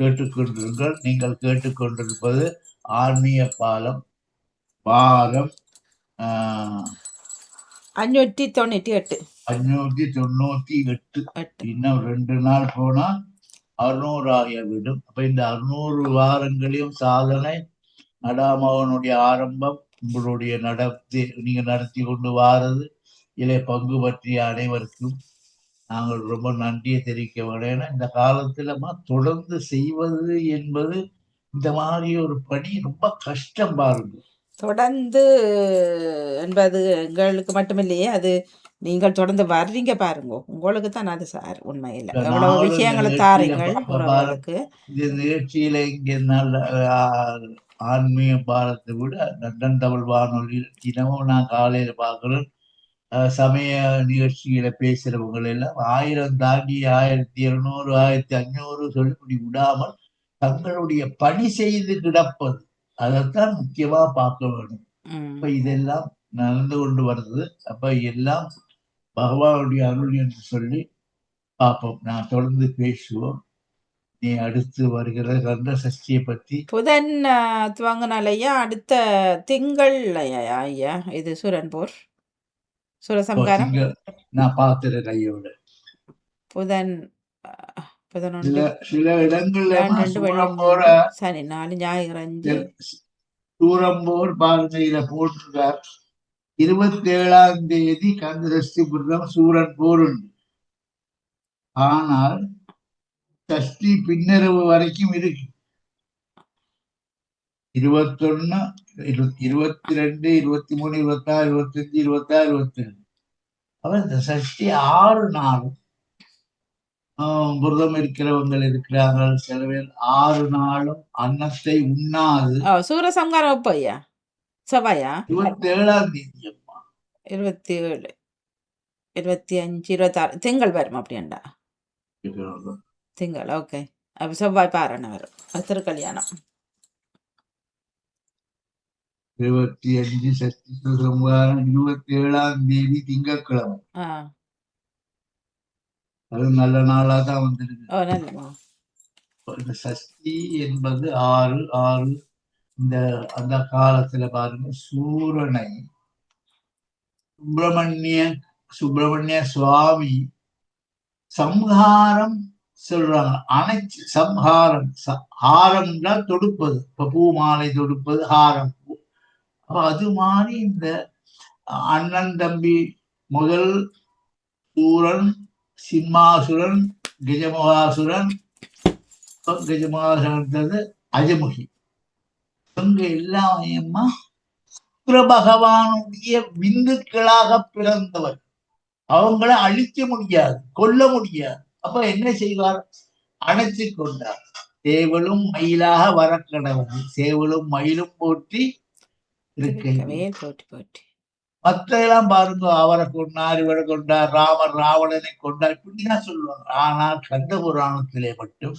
கேட்டுக்கொண்டிருங்கள். நீங்கள் கேட்டுக்கொண்டிருப்பது ஆன்மீக பாலம் பாரம் அஞ்சூற்றி தொண்ணூற்றி எட்டு. அஞ்சூத்தி தொண்ணூத்தி எட்டு. இன்னும் ரெண்டு நாள் போனா அறுநூறு ஆகிவிடும் அப்ப இந்த அறுநூறு வாரங்களையும் சாதனை நடாமவனுடைய ஆரம்பம் உங்களுடைய நடத்தி நீங்க நடத்தி கொண்டு வாரது இதிலே பங்கு பற்றிய அனைவருக்கும் நாங்கள் ரொம்ப நன்றியை தெரிவிக்க வேண்டும் ஏன்னா இந்த காலத்துல தொடர்ந்து செய்வது என்பது இந்த மாதிரி ஒரு பணி ரொம்ப கஷ்டம் பாருங்க. தொடர்ந்து என்பது எங்களுக்கு மட்டுமில்லையே அது நீங்கள் தொடர்ந்து வர்றீங்க பாருங்க. உங்களுக்கு தான் அது சார் உண்மையில். எவ்வளவு விஷயங்களை தாரீங்கள் உறவுகளுக்கு இந்த நிகழ்ச்சியில இங்க நல்ல ஆன்மீக பாரத்தை விட லண்டன் தமிழ் வானொலி தினமும் நான் காலையில பார்க்கிறேன். சமய நிகழ்ச்சியில பேசுறவங்க எல்லாம் ஆயிரம் தாண்டி ஆயிரத்தி இருநூறு ஆயிரத்தி அஞ்சூறு சொல்லிப்படி விடாமல் தங்களுடைய பணி செய்து கிடப்பது. அதைத்தான் முக்கியமா பார்க்க வேண்டும். ம். அப்ப இதெல்லாம் நடந்து கொண்டு வருது அப்ப எல்லாம் பகவானுடைய அருள் என்று சொல்லி பார்ப்போம். நான் தொடர்ந்து பேசுவோம். நீ அடுத்து வருகிற கந்த சஷ்டியை பத்தி புதன் துவங்கினாலையா அடுத்த திங்கள் ஐயா இது சூரன்பூர் சூரசம்காரம் நான் பார்த்துறேன் கையோட புதன் ஆ, புதன் ஒன்று சில இடங்கள்ல சூரம்போர மூன்று சனி நாலு ஞாயிறு அஞ்சு சூரம்போர் பாருங்க இத போட்டிருக்கார் இருபத்தி ஏழாம் தேதி கந்த சஷ்டி புத்தம் சூரன் போர் உண்டு ஆனால் சஷ்டி பின்னரவு வரைக்கும் இருக்கு. இருபத்தொன்னு இரு- இருபத்தி ரெண்டு இருபத்தி மூணு இருபத்தாறு இருபத்தஞ்சு இருபத்தாறு இருபத்தி ரெண்டு அவன் இந்த சஷ்டி ஆறு நாளும் விரதம் இருக்கிறவங்க இருக்கிறாங்க சில பேர் ஆறு நாளும் அன்னத்தை உண்ணாது. சூரசம்காரம் எப்போ ஐயா? செவ்வாயா? இருபத்தி ஏழாம் தேதி அம்மா. இருபத்தி ஏழு இருபத்தி அஞ்சு இருபத்தாறு. திங்கள் வரும் அப்படியாண்டா. திங்கள் ஓகே. அப்போ செவ்வாய் பாரண வரும். திருக்கல்யாணம் இருபத்தி அஞ்சு சஷ்டி சம்ஹாரம் இருபத்தி ஏழாம் தேதி திங்கட்கிழமை. அது நல்ல நாளா தான் வந்திருக்கு. சஷ்டி என்பது ஆறு ஆறு இந்த அந்த காலத்துல பாருங்க சூரனை சுப்பிரமணிய சுப்பிரமணிய சுவாமி சம்ஹாரம் சொல்றாங்க. அனைத்து சம்ஹாரம் ச- ஹாரம்னா தொடுப்பது. இப்ப பூ மாலை தொடுப்பது ஹாரம். அப்ப அது மாதிரி இந்த அண்ணன் தம்பி முதல் சூரன் சிம்மாசுரன் கஜமகாசுரன் இப்ப அஜமுகி. இவங்க எல்லாமே சுக்கர பகவானுடைய விந்துக்களாக பிறந்தவர். அவங்கள அழிக்க முடியாது கொல்ல முடியாது. அப்ப என்ன செய்வார்? அணைச்சு கொண்டார். சேவலும் மயிலாக வரக்கடவுள் சேவலும் மயிலும் போற்றி இருக்கவே போட்டி போட்டி மத்த எல்லாம் பாருங்க அவரை கொண்டார் இவரை கொண்டார் ராமர் ராவணனை கொண்டார் இப்படிதான் சொல்லுவாங்க. ஆனால் கந்த புராணத்திலே மட்டும்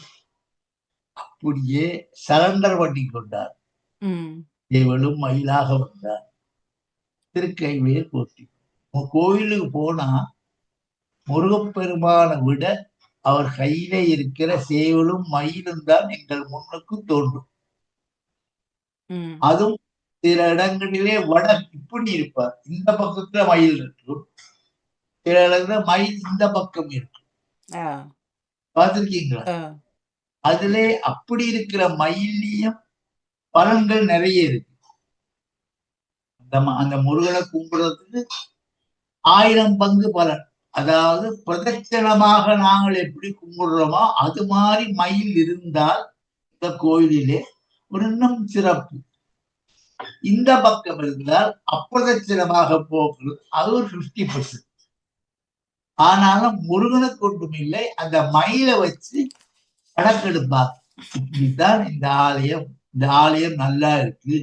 அப்படியே சரண்டர் பண்ணி கொண்டார். ம். தேவலும் மயிலாக வந்தார். திருக்கைவேல் போட்டி கோயிலுக்கு போனா முருகப்பெருமானை விட அவர் கையில இருக்கிற சேவலும் மயிலும் தான் எங்கள் முன்னுக்கு தோன்றும். அதுவும் சில இடங்களிலே வட இப்படி இருப்பார். இந்த பக்கத்துல மயில் இருக்கும். சில இடத்துல மயில் இந்த பக்கம் இருக்கும். பார்த்திருக்கீங்களா? அதிலே அப்படி இருக்கிற மயிலையும் பலன்கள் நிறைய இருக்கு. அந்த அந்த முருகனை கும்பிடுறதுக்கு ஆயிரம் பங்கு பலன். அதாவது பிரதட்சணமாக நாங்கள் எப்படி கும்பிடுறோமோ அது மாதிரி மயில் இருந்தால் இந்த கோயிலிலே ஒரு இன்னும் சிறப்பு. இந்த பக்கம் இருந்தால் அப்பிரதட்சணமாக போகிறது. அது ஒரு பிப்டி பர்சன்ட் ஆனாலும் முருகனுக்கு ஒன்றும் இல்லை. அந்த மயிலை வச்சு கணக்கெடுப்பார் இப்படித்தான் இந்த ஆலயம் இந்த ஆலயம் நல்லா இருக்கு.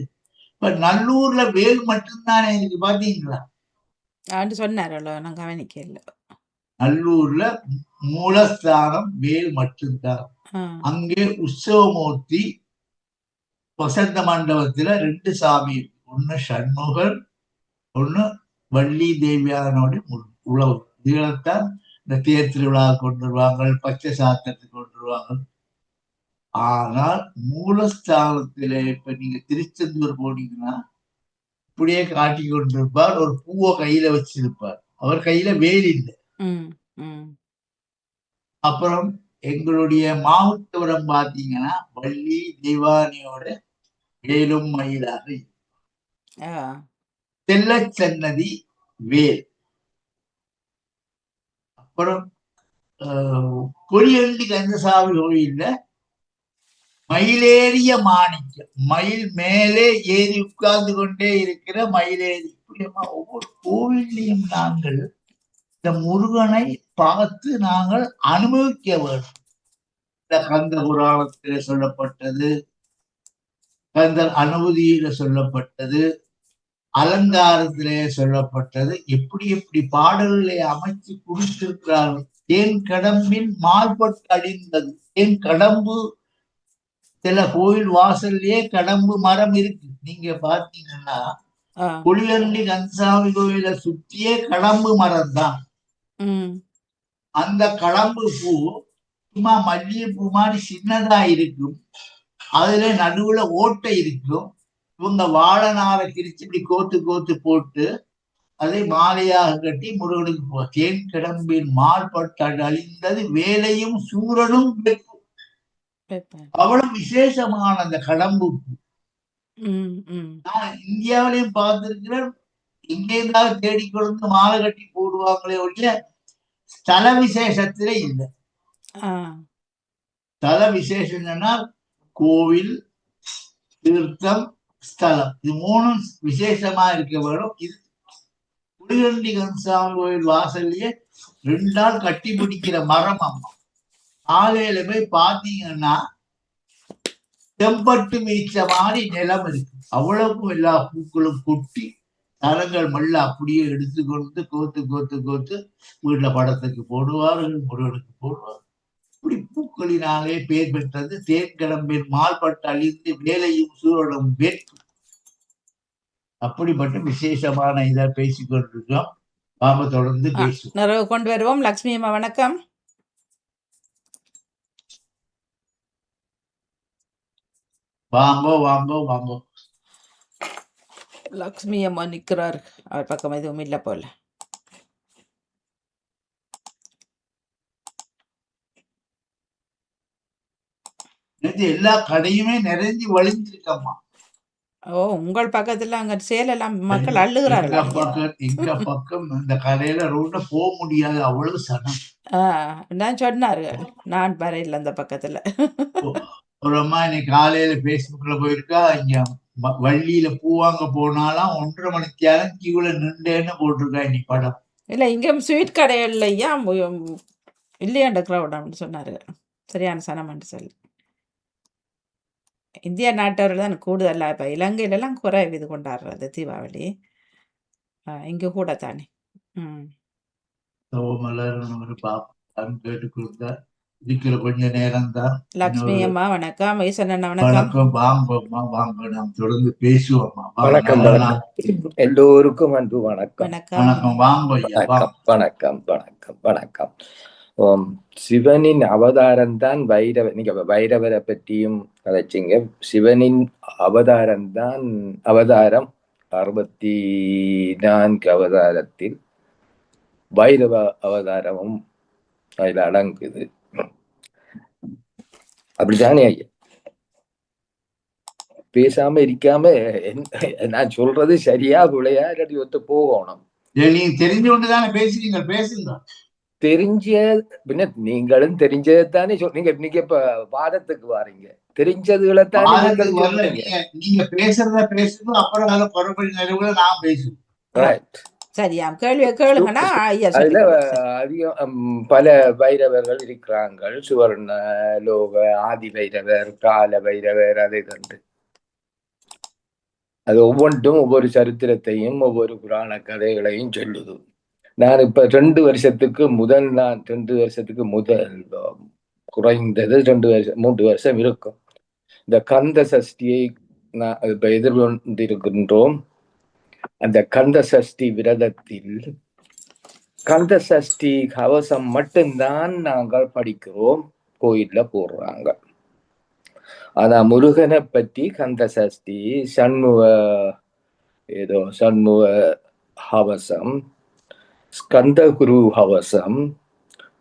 இப்ப நல்லூர்ல வேல் மட்டும்தானே இருக்கு பாத்தீங்களா? நான் கவனிக்கல. நல்லூர்ல மூலஸ்தானம் வேல் மட்டும்தான். அங்கே உற்சவமூர்த்தி வசந்த மண்டபத்துல ரெண்டு சாமி ஒண்ணு சண்முகர் ஒண்ணு வள்ளி தேவியானோட மு- உழவு. இதுகளைத்தான் இந்த தேர் திருவிழா கொண்டு வருவாங்க பச்சை சாத்தத்துக்கு கொண்டு வருவாங்க ஆனால் மூலஸ்தானத்திலே இப்ப நீங்க திருச்செந்தூர் போனீங்கன்னா இப்படியே காட்டி கொண்டிருப்பார் ஒரு பூவை கையில வச்சிருப்பார். அவர் கையில வேல் இல்லை. அப்புறம் எங்களுடைய மாவட்டபுரம் பாத்தீங்கன்னா வள்ளி தெய்வானியோட வேலும் மயிலாக தெள்ளச் சன்னதி வேல். அப்புறம் ஆஹ், பொரியண்டி கந்தசாமி கோயில்ல மயிலேறிய மாணிக்கம். மயில் மேலே ஏறி உட்கார்ந்து கொண்டே இருக்கிற மயிலேறி. இப்படியெல்லாம் ஒவ்வொரு கோவில்லையும் நாங்கள் இந்த முருகனை பார்த்து நாங்கள் அனுபவிக்க வேண்டும். இந்த கந்த புராணத்திலே சொல்லப்பட்டது கந்தர் அனுபூதியில சொல்லப்பட்டது அலங்காரத்திலே சொல்லப்பட்டது. எப்படி எப்படி பாடல்களை அமைச்சு கொடுத்திருக்கிறார்கள் தேன் கடம்பின் மால்பட்டு அழிந்தது. தேன் கடம்பு சில கோயில் வாசல்லையே கடம்பு மரம் இருக்கு. நீங்க பாத்தீங்கன்னா ஆ. புலியண்டி கந்தசாமி கோயிலை சுற்றியே கடம்பு மரம் தான் அந்த கடம்பு பூ சும்மா மல்லிகைப்பூ மாதிரி சின்னதா இருக்கும். அதுல நடுவுல ஓட்டை இருக்கும். இவங்க வாழை நாரை கிரிச்சு இப்படி கோத்து கோத்து போட்டு அதை மாலையாக கட்டி முருகனுக்கு தேன் கிடம்பின் மால்பட்டு அழிந்தது வேலையும் சூரனும். அவ்வளவு விசேஷமான அந்த கடம்பு. நான் இந்தியாவிலையும் பார்த்திருக்கிறேன் இங்கே இருந்தாலும் தேடி கொண்டு மாலை கட்டி போடுவாங்களே ஒழிய ஸ்தல விசேஷத்திலே இல்லை. ஸ்தல விசேஷம் என்னன்னா கோவில் தீர்த்தம் ஸ்தலம். இது மூணும் விசேஷமா இருக்க வேணும் இது குடிகண்டி கந்தசாமி கோயில் வாசல்லையே ரெண்டு நாள் கட்டி பிடிக்கிற மரம் அம்மா. காலையில போய் பாத்தீங்கன்னா செம்பட்டு மீச்ச மாதிரி நிலம் இருக்கு. அவ்வளவுக்கும் எல்லா பூக்களும் கொட்டி தரங்கள் மல்ல அப்படியே எடுத்துக்கொண்டு கோத்து கோத்து கோத்து வீட்டுல படத்துக்கு போடுவார்கள் முருகனுக்கு போடுவார்கள். இப்படி பூக்களினாலே பேர் பெற்றது தேன்கிழம்பின் மால்பட்டு அழிந்து வேலையும் சூழலும் வேட்கும் அப்படிப்பட்ட விசேஷமான இதை பேசிக் கொண்டிருக்கோம் நாம தொடர்ந்து. பேசுவோம். கொண்டு வருவோம். லக்ஷ்மி அம்மா வணக்கம். வாங்கோ வாங்கோ வாங்கோ. லக்ஷ்மி அம்மா நிக்கிறார். அவர் பக்கம் எதுவும் இல்லை போல. நேத்து எல்லா கடையுமே நிறைஞ்சு வழிஞ்சிருக்கம்மா. ஓ உங்கள் பக்கத்துல அங்க சேலெல்லாம் மக்கள் எங்க அள்ளுகிறார்கள் பக்கம் எங்க பக்கம் இந்த கடையில ரோட்ல போக முடியாது அவ்வளவு சனம். நான் சொன்னார்கள் நான் வரையில் அந்த பக்கத்துல. ஒரு அம்மா இன்னைக்கு காலையில பேஸ்புக்ல போயிருக்கா இங்க வள்ளியில பூ வாங்க போனாலாம் ஒன்றரை மணித்தியாலும் கியூல நின்றேன்னு போட்டிருக்கா இன்னைக்கு படம். இல்லை இங்கே ஸ்வீட் கடைகள்லையா இல்லையாண்ட க்ரௌடான்னு சொன்னார். சரியான சனம்னு சொல்லி. இந்திய நாட்டவர்கள் தான் கூடுதலாக இப்போ இலங்கையிலலாம் குறைவு இது கொண்டாடுறது தீபாவளி. இங்கே கூட தானே. ம். சோமலர் ஒரு பாப்பான்னு கேட்டுக்கொடுத்தா இருக்கிற கொஞ்ச நேரம் தான் லக்ஷ்மி அம்மா வணக்கம். ஈசன் அண்ணா வணக்கம்? வாங்க நாம் தொடர்ந்து பேசுவோம்மா. வாங்க. வணக்கம் எல்லோருக்கும் அன்பு வணக்கம். வணக்கம். வணக்கம். வாங்க வணக்கம் வணக்கம் வணக்கம். சிவனின் அவதாரம் தான் வைரவ நீங்க வைரவரை பற்றியும் கதைச்சிங்க சிவனின் அவதாரம் தான் அவதாரம் அறுபத்தி நான்கு அவதாரத்தில் வைரவ அவதாரமும் அதில் அடங்குது அப்படித்தானே ஐயா பேசாம இருக்காம நான் சொல்றது சரியா விளையா இல்லாட்டி ஒத்து போகணும் நீங்க தெரிஞ்சு கொண்டுதானே பேசுறீங்க பேசுங்க தெரிஞ்ச பின்ன நீங்களும் தெரிஞ்சதைத்தானே சொல் நீங்க நீங்க இப்ப வாதத்துக்கு வாரீங்க. தெரிஞ்சதுகளை தானே நீங்க பேசுறத பேசுங்க அப்புறம் அதை பரப்படி நிறைவுல நான் பேசுவேன். சரியாம் கேள்வியை கேளுங்கன்னா அதுல அதிகம் பல வைரவர்கள் இருக்கிறாங்க சுவர்ண லோக ஆதி வைரவர் கால வைரவர் அதை கண்டு அது ஒவ்வொன்றும் ஒவ்வொரு சரித்திரத்தையும் ஒவ்வொரு புராண கதைகளையும் சொல்லுது. நான் இப்ப ரெண்டு வருஷத்துக்கு முதல் நான் ரெண்டு வருஷத்துக்கு முதல் குறைந்தது ரெண்டு வருஷம் மூன்று வருஷம் இருக்கும். இந்த கந்த சஷ்டியை நான் இப்ப எதிர்கொண்டிருக்கின்றோம். அந்த கந்த சஷ்டி விரதத்தில் கந்த சஷ்டி கவசம் மட்டும்தான் நாங்கள் படிக்கிறோம். கோயில்ல போடுறாங்க. ஆனா முருகனை பற்றி கந்த சஷ்டி சண்முக ஏதோ சண்முக ஹவசம் ஸ்கந்த குரு ஹவசம்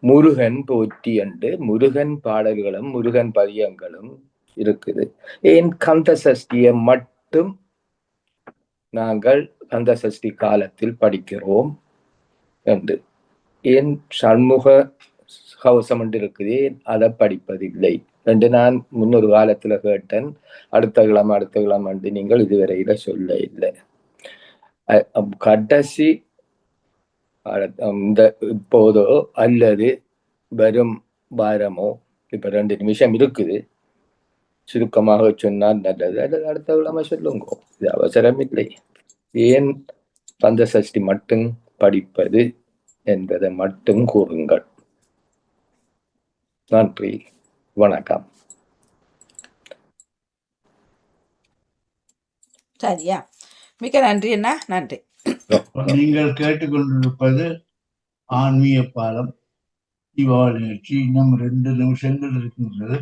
முருகன் போற்றி என்று முருகன் பாடல்களும் முருகன் பதியங்களும் இருக்குது. ஏன் கந்த சஷ்டியை மட்டும் நாங்கள் கந்த சஷ்டி காலத்தில் படிக்கிறோம் என்று? ஏன் சண்முக கவசம் என்று இருக்குது? ஏன் அதை படிப்பதில்லை? என்று நான் முன்னொரு காலத்துல கேட்டேன். அடுத்த கிழமை அடுத்த கிழமை என்று நீங்கள் இதுவரையில சொல்ல இல்லை. கடைசி இந்த இப்போதோ அல்லது வரும் வாரமோ இப்ப ரெண்டு நிமிஷம் இருக்குது. சுருக்கமாக சொன்னால் நல்லது. அல்லது அடுத்த விழாம சொல்லுங்க. இது அவசரம் இல்லை. ஏன் பந்த சஷ்டி மட்டும் படிப்பது என்பதை மட்டும் கூறுங்கள். நன்றி. வணக்கம். சரியா? மிக்க நன்றி என்ன நன்றி. நீங்கள் கேட்டுக்கொண்டிருப்பது ஆன்மீக பாலம் தீபாவளி நிகழ்ச்சி இன்னும் ரெண்டு நிமிஷங்கள் இருக்கின்றது.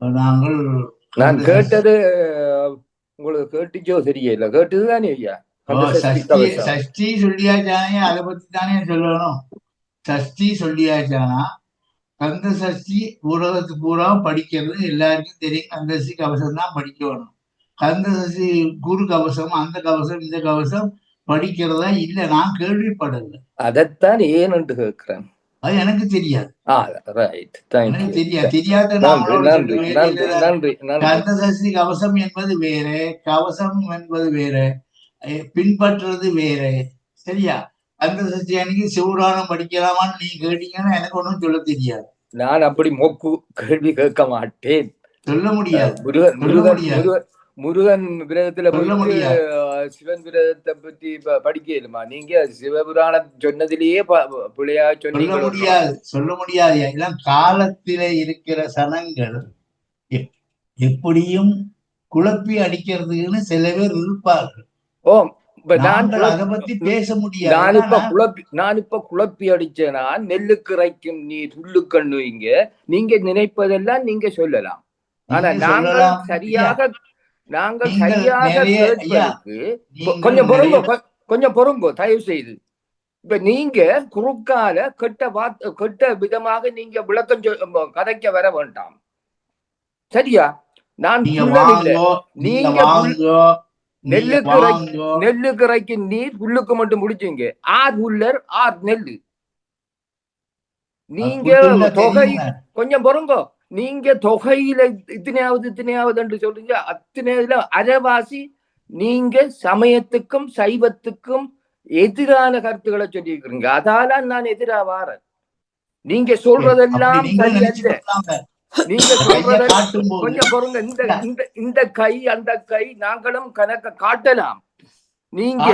நாங்கள் நான் கேட்டது உங்களுக்கு கேட்டுச்சோ தெரியல. கேட்டதுதானே ஐயா? ஓ, கந்த சஷ்டி சொல்லியாச்சானே? அதை பத்தி தானே சொல்லணும். சஷ்டி சொல்லியாச்சானா? கந்த சஷ்டி ஊடகத்து பூரா படிக்கிறது. எல்லாருக்கும் தெரியும் கந்த சஷ்டி கவசம் தான் படிக்கணும். கந்த சஷ்டி குரு கவசம் அந்த கவசம் இந்த கவசம் படிக்கிறதா இல்ல நான் கேள்விப்படல. அதைத்தான் ஏன் என்று கேட்கிறேன். அது எனக்கு தெரியாது. ஆ ரைட் தேங்க்யூ எனக்கு தெரியாது. தெரியாத நான் நன்றி உங்களோட நன்றி சொல்லுவேன். நன்றி இல்ல, நன்றி நன்றி. கந்த சஷ்டி கவசம் என்பது வேற கவசம் என்பது வேற பின்பற்றுறது வேற. சரியா? கந்த சஷ்டி அன்னைக்கு சிவராணம் படிக்கலாமான்னு நீங்க கேட்டீங்கன்னா எனக்கு ஒண்ணும் சொல்ல தெரியாது. நான் அப்படி மொக்கு கேள்வி கேட்க மாட்டேன். சொல்ல முடியாது. முருகன் சொல்ல முருகன் முடியாது. முருகன் விரதத்துல போயிட்டு சிவன் விரதத்தை பத்தி படிக்கலுமா? நீங்க சிவபுராணம் சொன்னதிலேயே ப- பிழையா சொல்ல முடியாது சொல்ல முடியாது. எல்லாம் காலத்திலே இருக்கிற சனங்கள் எப்- எப்படியும் குழப்பி அடிக்கிறதுக்குன்னு சில பேர் இருப்பார்கள். ஓ பேச முடியாது. நான் இப்ப குழப்பி நான் இப்ப குழப்பி அடிச்சேனா நெல்லுக்கு இறைக்கும் நீ துள்ளுக்கண்ணு இங்க. நீங்க நினைப்பதெல்லாம் நீங்க சொல்லலாம். ஆனா நீங்க நாங்கள். சரியாக நாங்கள் சரியாக கொஞ்சம் பொறுங்கோ கொஞ்சம் பொறுங்கோ தயவு செய்து இப்ப நீங்க குறுக்கால கெட்ட வார்த்தை கெட்ட விதமாக நீங்க விளக்கம் கதைக்க வர வேண்டாம். சரியா? நான் நீங்க நீங்க நெல்லுக்கு நீர் புல்லுக்கு மட்டும் முடிச்சீங்க. ஆர் உள்ளர் ஆர் நெல்லு. நீங்க தொகை. கொஞ்சம் பொறுங்கோ. நீங்க தொகையில இத்தனையாவது இத்தனையாவது என்று சொல்றீங்க அத்தனையில அரைவாசி நீங்க சமயத்துக்கும் சைவத்துக்கும் எதிரான கருத்துக்களை சொல்லியிருக்கிறீங்க. அதால நான் எதிரா வாரேன் நீங்க சொல்றதெல்லாம் நீங்க சொல்றதெல்லாம் கொஞ்சம் பொறுங்க. இந்த இந்த இந்த கை அந்த கை நாங்களும் கணக்க காட்டலாம். நீங்க.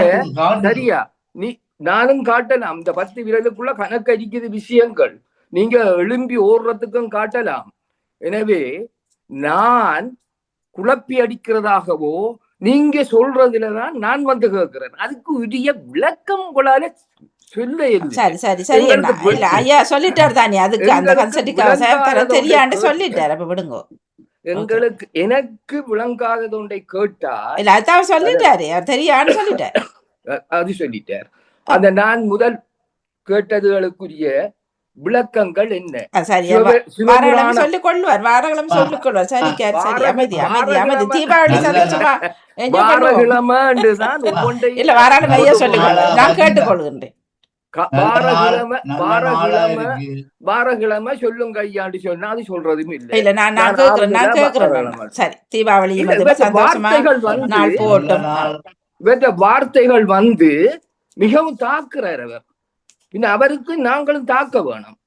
சரியா? நீ நானும் காட்டலாம். இந்த பத்து விரலுக்குள்ள கணக்கு அடிக்குது விஷயங்கள். நீங்க எழும்பி ஓடுறதுக்கும் காட்டலாம். எனவே நான் குழப்பி அடிக்கிறதாகவோ நீங்க சொல்றதுலதான் நான் வந்து கேட்கிறேன். அதுக்கு உரிய விளக்கம் உங்களால சரி சரி சரி இல்ல ஐயா சொல்லிட்டாரு தானே. அதுக்கு அந்த விளங்காததை தெரியாண்டு சொல்லிட்டாரு. அப்ப விடுங்க. எங்களுக்கு எனக்கு விளங்காதது ஒன்றை கேட்டா இல்ல அதான் சொல்லிட்டாரு. தெரியான்னு சொல்லிட்டாரு. அது சொல்லிட்டார். அந்த நான் முதல் கேட்டதுகளுக்குரிய விளக்கங்கள் என்ன? சொல்லிக் கொள்வார் வாரகிழமை சொல்லிக் கொள்வார் சரி கேர் சரி வார- அமைதி அமைதி அமைதி. வாரகிழமை- தீபாவளி ஒவ்வொன்றையும் இல்ல வாராகிழமை ஐயா சொல்லிக் கொள்வார் நான் கேட்டுக்கொள்கின்றேன். வாரகிழமை சொல்லுங்க ஐயாண்டு சொன்னா அது சொல்றதும் இல்லை. இல்ல நான் நான் நான் கேக்குறேன் நான் ஆறுதலா கேக்குறேன் வாரகிழமை. அண்ணா. சரி தீபாவளி சந்தோஷமா நாள் வார்த்தைகள் வந்து மிகவும் தாக்குறார் அவர். பின்ன அவருக்கு நாங்களும் தாக்க வேணும்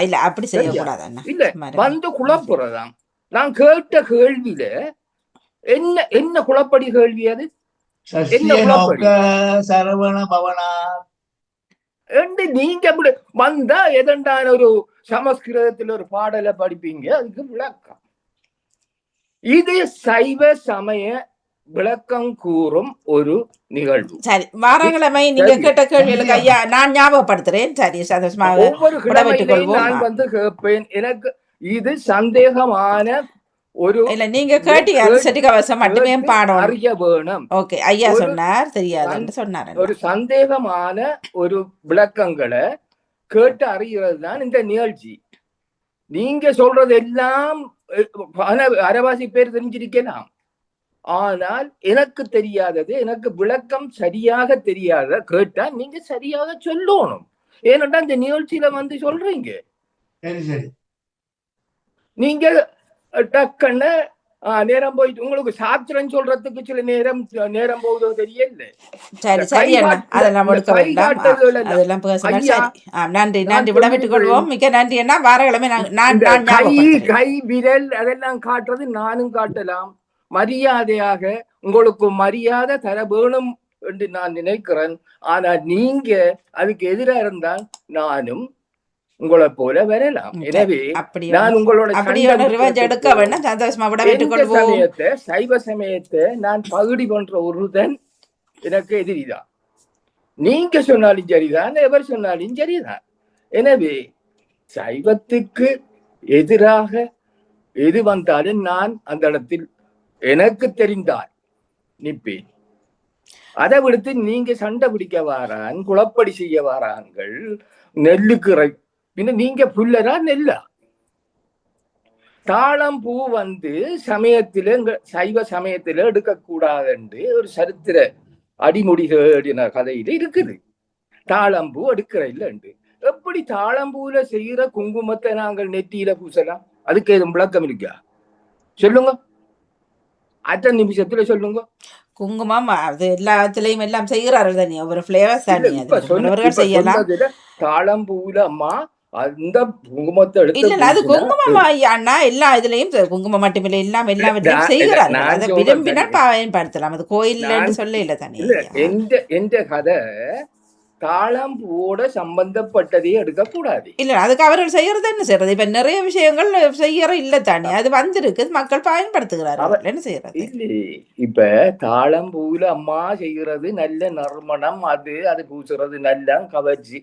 இல்ல அப்படி செய்யக்கூடாது இல்ல. வந்து குழப்புறதாம் நான் கேட்ட கேள்வியில என்ன என்ன குழப்படி கேள்வி அது என்ன குழப்படி? சரவண பவனா என்று நீங்க அப்படி வந்தா எதண்டான ஒரு சமஸ்கிருதத்துல ஒரு பாடலை படிப்பீங்க அதுக்கு விளக்கம் இது சைவ சமய விளக்கம் கூறும் ஒரு நிகழ்வு. சரி வாரங்கிழமை நீங்க. கேட்ட கேள்விகளுக்கு ஐயா நான் ஞாபகப்படுத்துறேன். சரி சந்தோஷமாக ஒவ்வொரு கொள்வோம். நான் வந்து கேட்பேன். எனக்கு இது சந்தேகமான ஒரு இல்ல நீங்க கேட்டு- செட்டி கவசம் மட்டுமே பாடணும். அறிய வேணும். ஓகே ஐயா சொன்னார் தெரியாதுன்னு சொன்னார் ஒரு சந்தேகமான ஒரு விளக்கங்களை கேட்டு அறிகிறது தான் இந்த நிகழ்ச்சி. நீங்க சொல்றது எல்லாம் அரைவாசி பேர் தெரிஞ்சிருக்கலாம். ஆனால் எனக்கு தெரியாதது எனக்கு விளக்கம் சரியாக தெரியாத கேட்டா நீங்க சரியாக சொல்லணும். ஏனென்றா இந்த நிகழ்ச்சியில வந்து சொல்றீங்க. சரி சரி. நீங்க டக்குன்னு ஆஹ், நேரம் போயிட்டு உங்களுக்கு சாத்திரம் சொல்றதுக்கு சில நேரம் நேரம் போகுதோ தெரியல. சரி அதெல்லாம் வேண்டாம் அதெல்லாம் பேசலாம் நன்றி நான் நன்றி. விடவிட்டுக் கொள்வோம். மிக்க நன்றி அண்ணா வாரக்கிழமை நான் கை கை விரல் அதெல்லாம் காட்டுறது நானும் காட்டலாம். மரியாதையாக உங்களுக்கு மரியாதை தர வேணும் என்று நான் நினைக்கிறேன். ஆனா நீங்க அதுக்கு எதிரா இருந்தால் நானும் உங்களை போல வரலாம். எனவே நான் உங்களோட சமயத்தை சைவ சமயத்தை நான் பகுடி பண்ற ஒருதன் எனக்கு எதிரிதான். நீங்க சொன்னாலும் சரிதான் எவர் சொன்னாலும் சரிதான். எனவே சைவத்துக்கு எதிராக எது வந்தாலும் நான் அந்த இடத்தில் எனக்கு தெரிந்தால் நிற்பேன் அதை விடுத்து நீங்க சண்டை பிடிக்க வாரான் குளப்படி செய்ய வாராங்கள் நெல்லுக்கு பின்ன நீங்க புல்லரா நெல்லா? தாளம் பூ வந்து சமயத்தில எங்க சைவ சமயத்தில எடுக்கக்கூடாதுன்னு ஒரு சரித்திர அடிமுடி தேடின கதையில இருக்குது. தாளம்பூ எடுக்கிற இல்லைண்டு எப்படி தாளம்பூல செய்யற குங்குமத்தை நாங்கள் நெத்தியில பூசலாம்? அதுக்கு எதுவும் விளக்கம் இருக்கா சொல்லுங்க. அத்த நிமிஷத்துல சொல்லுங்க. குங்குமம் அது எல்லாத்துலயும் எல்லாம் செய்கிறார்கள் தானே ஒவ்வொரு ஃபிளேவர்ஸ் இல்ல, தானே செய்யலாம். தாளம்பூல அம்மா அந்த குங்குமத்தை எடுத்து இல்ல அது குங்குமம் அண்ணா எல்லா இதுலயும் குங்குமம் மட்டுமில்லை எல்லாம் எல்லாவற்றையும் நான் அதை விரும்பினால். பயன்படுத்தலாம். அது கோயில்ல சொல்ல இல்ல தானே. எந்த எந்த கதை தாளம்பூவோட சம்பந்தப்பட்டதே எடுக்கக்கூடாது. இல்ல அதுக்கு அவர்கள் செய்யறது என்ன செய்யறது? இப்ப நிறைய விஷயங்கள் செய்யற இல்ல தானே. அது வந்திருக்கு. மக்கள் பயன்படுத்துகிறார்கள். என்ன செய்யறது? இல்ல இப்ப தாளம்பூல அம்மா செய்யறது நல்ல நறுமணம் அது அது பூசுறது நல்ல கவர்ச்சி.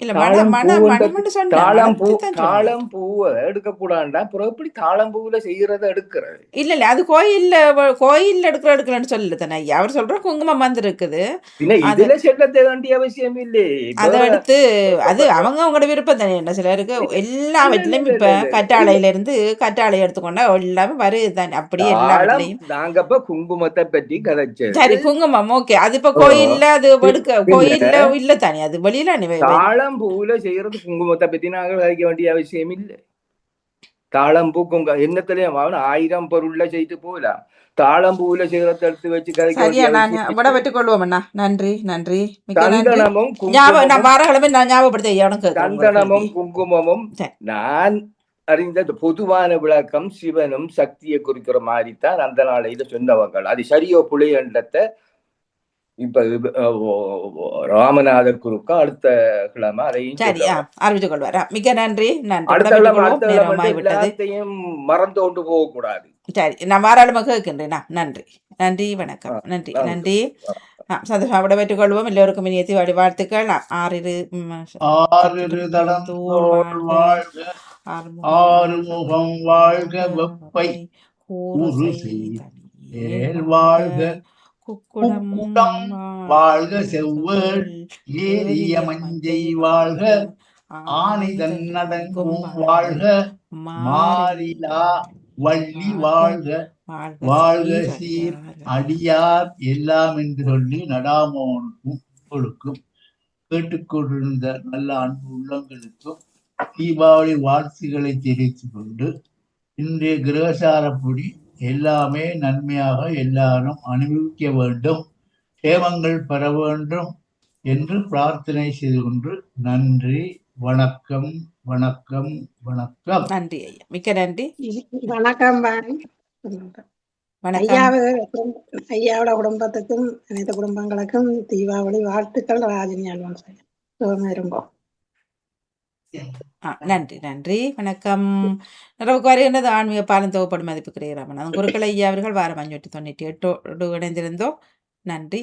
இல்ல தாழம் மனம் மனம் பூவுன்றது- மனம்னு சொன்னா தாளம் பூ மனத்தைத்தான் சொன்னேன். தாளம் பூவை எடுக்கக்கூடாதுடா அப்புறம் எப்படி தாளம்பூல செய்யறத எடுக்கிறது இல்ல இல்ல அது கோயில்ல கோயில்ல எடுக்கிற எடுக்கலன்னு சொல்லல தானே அவர் சொல்ற குங்குமம் இதுல செல்ல வேண்டிய அவசியம் இல்லை. அதை எடுத்து அது அவங்க அவங்களோட விருப்பம் தானே. என்ன சிலருக்கு எல்லா வீட்லயும் இப்ப. கற்றாழையில இருந்து கற்றாழை எடுத்துக்கொண்டா எல்லாமே வருது தானே. அப்படியே எல்லா வீட்லயும். நாங்க இப்ப குங்குமத்தை பற்றி கதைச்சது சரி குங்குமம் ஓகே. அது இப்ப. கோயில்ல அது எடுக்க. கோயில்ல இல்ல தானே. அது வெளியில தாளம்பூல செய்யறது குங்குமத்தை பத்தி நாங்கள் கதைக்க வேண்டிய அவசியம் இல்லை தாளம்பூ குங்க என்னத்திலயும் வாங்கணும் ஆயிரம் பொருள்ல செய்து போலாம் தாளம்பூல செய்யறத எடுத்து வச்சு கதைக்க சரியா வேண்டிய நான் அவசியம் விட இல்லை. வெட்டுக் கொள்வோம் அண்ணா நன்றி நன்றி சந்தனமும் ஞாபகப்படுத்த சந்தனமும் குங்குமமும். நான் அறிந்த பொதுவான விளக்கம் சிவனும் சக்தியை குறிக்கிற மாதிரி தான் அந்த நாளையில சொன்னவங்கள் அது சரியோ புளியண்டத்தை இப்ப ராமநாதர் குருக்கா அடுத்த கிழமை அதையும் சரி. அறிவித்துக் கொள்வாரா. மிக்க நன்றி. எல்லாத்தையும் மறந்து கொண்டு போக கூடாது சரி நான் வாராளமாக கேட்கின்றேன். நன்றி. நன்றி வணக்கம். நன்றி நன்றி. சந்தோஷமா விட வெட்டுக் கொள்வோம் எல்லோருக்கும் இனிய தீபாவளி வாழ்த்துக்கள். ஆறிரு ஆறுமுகம் வாழ்க வெப்பை வாழ்க. குக்குடம் வாழ்க செவ்வேள் ஏரிய மஞ்சை வாழ்க ஆனை தன்னடங்கும் வாழ்க மாறிலா வள்ளி வாழ்க வாழ்க சீர் அடியார். எல்லாம் என்று சொல்லி நடாமோனுக்கும் உங்களுக்கும் கேட்டுக்கொண்டிருந்த நல்ல அன்பு உள்ளங்களுக்கும் தீபாவளி வாழ்த்துக்களை தெரிவித்துக் கொண்டு இன்றைய கிரகசாரப்படி எல்லாமே நன்மையாக எல்லாரும் அனுபவிக்க வேண்டும். சேமங்கள் பெற வேண்டும் என்று பிரார்த்தனை செய்து கொண்டு நன்றி வணக்கம் வணக்கம் வணக்கம். நன்றி ஐயா. மிக்க நன்றி. வணக்கம் ஐயாவோட குடும்பத்துக்கும் அனைத்து குடும்பங்களுக்கும் தீபாவளி வாழ்த்துக்கள். ராஜினி அல்வன் சுகமா இருப்போம் ஆ, நன்றி நன்றி. வணக்கம். நிறைவுக்கு வருகின்றது ஆன்மீக பாலம் தொகுப்படும் மதிப்புக்குரிய ராமநாதன் குருக்கள் ஐயா அவர்கள் வாரம் அஞ்சூற்றி தொண்ணூற்றி எட்டோடு இணைந்திருந்தோம். நன்றி.